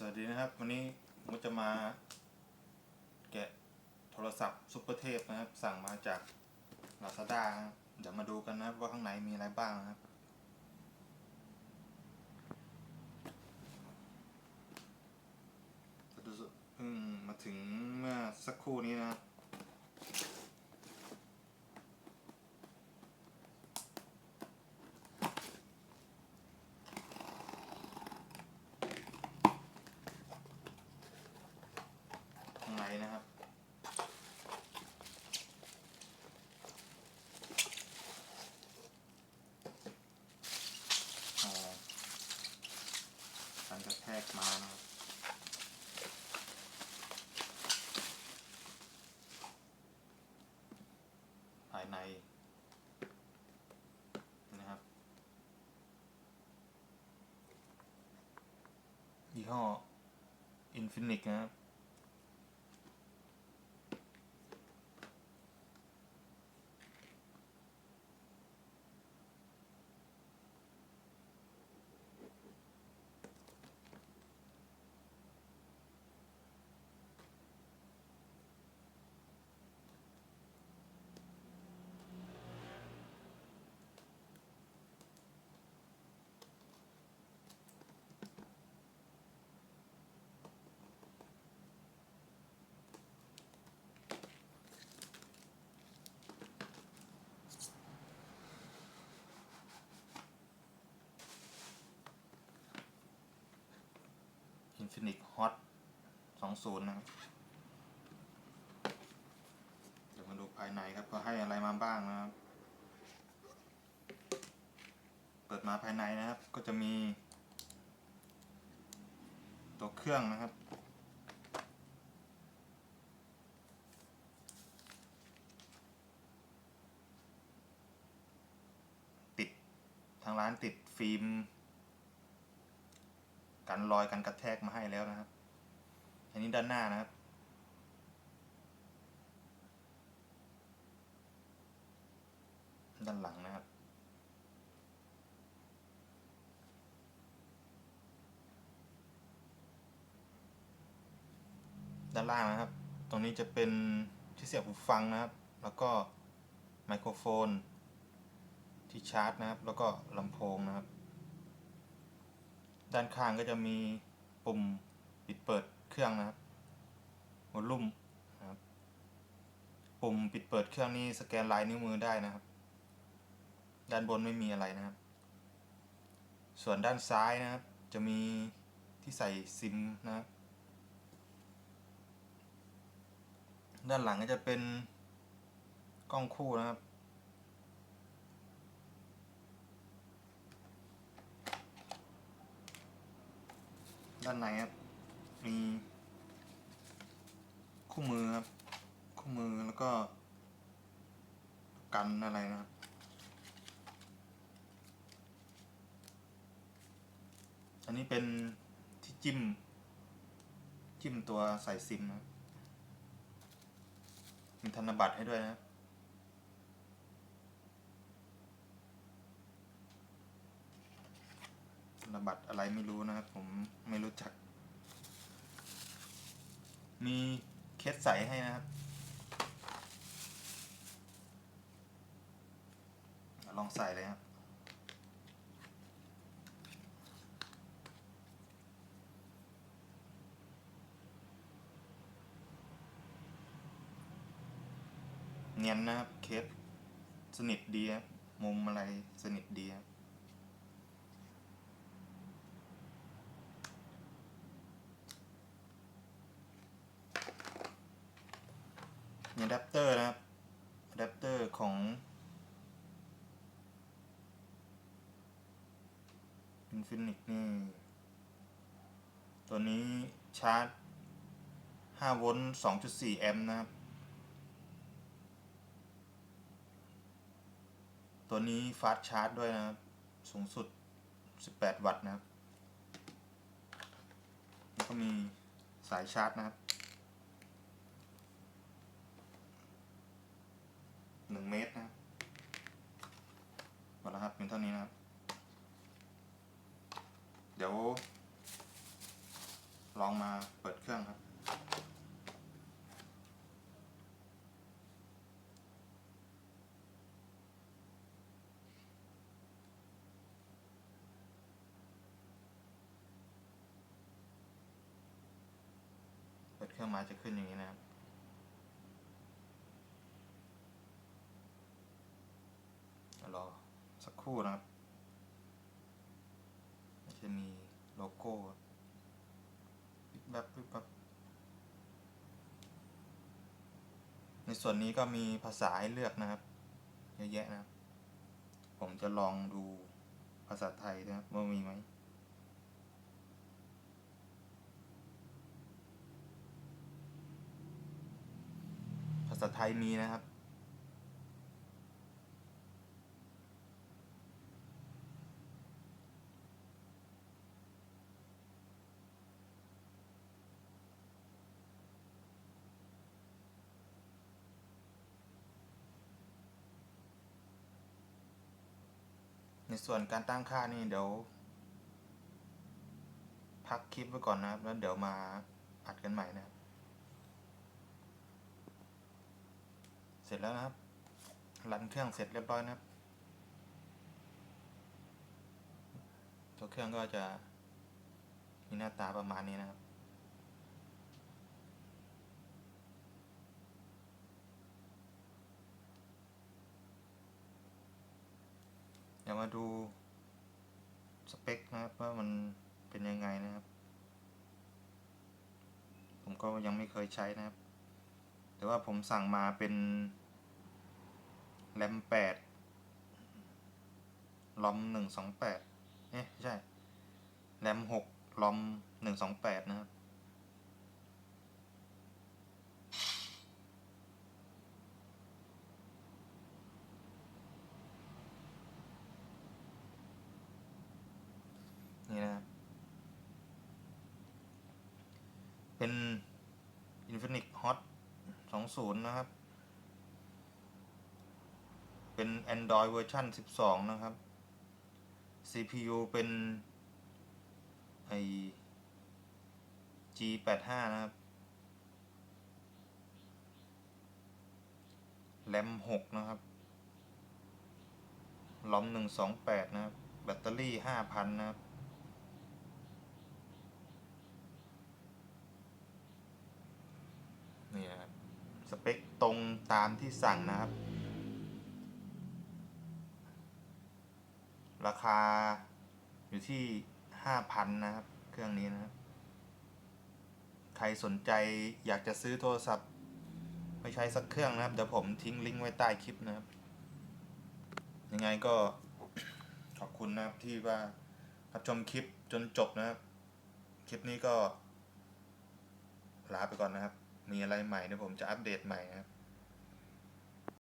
สวัสดีนะครับ วันนี้ผมจะมาแกะโทรศัพท์ซุปเปอร์เทพนะครับ สั่งมาจาก Lazada นะครับเดี๋ยวมาดูกันนะครับว่าข้างในมีอะไรบ้างนะครับ เพิ่งมาถึงเมื่อสักครู่นี้นะครับ ข้างในนะครับ อ๋อการกระแทกมานะครับ ภายในนะครับ ยี่ห้อ Infinix นะครับ Infinix Hot 20นะครับเดี๋ยวมาดูภายในครับ ก็ให้อะไรมาบ้างนะครับ เปิดมาภายในนะครับ ก็จะมี ตัวเครื่องนะครับ ติดทางร้านติดฟิล์ม กันรอยกันกระแทกมาให้แล้วนะครับ อันนี้ด้านหน้านะครับ ด้านหลังนะครับ ด้านล่างนะครับ ตรงนี้จะเป็นที่เสียบหูฟังนะครับ แล้วก็ไมโครโฟนที่ชาร์จนะครับ แล้วก็ลำโพงนะครับ ด้านข้างก็จะมีปุ่มปิดเปิดเครื่องนะครับวอลลุ่มนะครับปุ่มปิดเปิดเครื่องนี้สแกนลายนิ้วมือได้นะครับ ด้านบนไม่มีอะไรนะครับ ส่วนด้านซ้ายนะครับ จะมีที่ใส่ซิมนะครับ ด้านหลังก็จะเป็นกล้องคู่นะครับ ด้านในครับ มีคู่มือครับ คู่มือแล้วก็กันอะไรนะครับอันนี้เป็นที่จิ้ม จิ้มตัวใส่ซิมนะมีธนบัตรให้ด้วยนะครับ ธน บัตรอะไรไม่รู้นะครับ ผมไม่รู้จัก มีเคสใสให้นะครับ ลองใส่เลยครับเนียนนะครับเคสสนิทดีครับมุมอะไรสนิทดีครับ อะแดปเตอร์นะครับอะแดปเตอร์ของ Infinix นี่ ตัวนี้ชาร์จ 5 โวลต์ 2.4 แอมป์นะครับ ตัวนี้ฟาสชาร์จด้วยนะครับ สูงสุด 18 วัตต์นะครับ แล้วก็มีสายชาร์จนะครับ หนึ่งเมตรนะครับหมดแล้วครับเป็นเท่านี้นะครับ เดี๋ยว ลองมาเปิดเครื่องครับเปิดเครื่องมาจะขึ้นอย่างนี้นะครับ รอสักค รู่นะครับจะมีโลโก้วิบวับวิบวับในส่วนนี้ก็มีภาษาให้เลือกนะครับ เยอะแยะนะครับผมจะลองดูภาษาไทยนะครับว่ามีไหมภาษาไทยมีนะครับ ส่วนการตั้งค่านี่เดี๋ยว พักคลิปไว้ก่อนนะครับ แล้วเดี๋ยวมาอัดกันใหม่นะครับ เสร็จแล้วนะครับ รันเครื่องเสร็จเรียบร้อยนะครับ ตัวเครื่องก็จะมีหน้าตาประมาณนี้นะครับ ดี๋ยวมาดูสเปคนะครับว่ามันเป็นยังไงนะครับ ผมก็ยังไม่เคยใช้นะครับ แต่ว่าผมสั่งมาเป็นแรมแปดลอมหนึ่งสองแปดเอ๊ะใช่แรมหกลอมหนึ่งสองแปดนะครับ นี่นะครับ เป็น Infinix Hot 20 นะครับ เป็น Android เวอร์ชัน12 นะครับ CPU เป็นไอ G85 นะครับ แรม 6 นะครับลอม128 นะครับ แบตเตอรี่ 5,000 นะครับ นี่นะครับ สเปค ตามที่สั่งนะครับ ราคาอยู่ที่ห้าพันนะครับ เครื่องนี้นะครับ ใครสนใจอยากจะซื้อโทรศัพท์ไม่ใช้สักเครื่องนะครับ เดี๋ยวผมทิ้งลิงก์ไว้ใต้คลิปนะครับ ยังไงก็ขอบคุณนะครับที่ว่ารับชมคลิปจนจบนะครับ คลิปนี้ก็ลาไปก่อนนะครับ มีอะไรใหม่เดี๋ยวผมจะอัปเดตใหม่นะครับ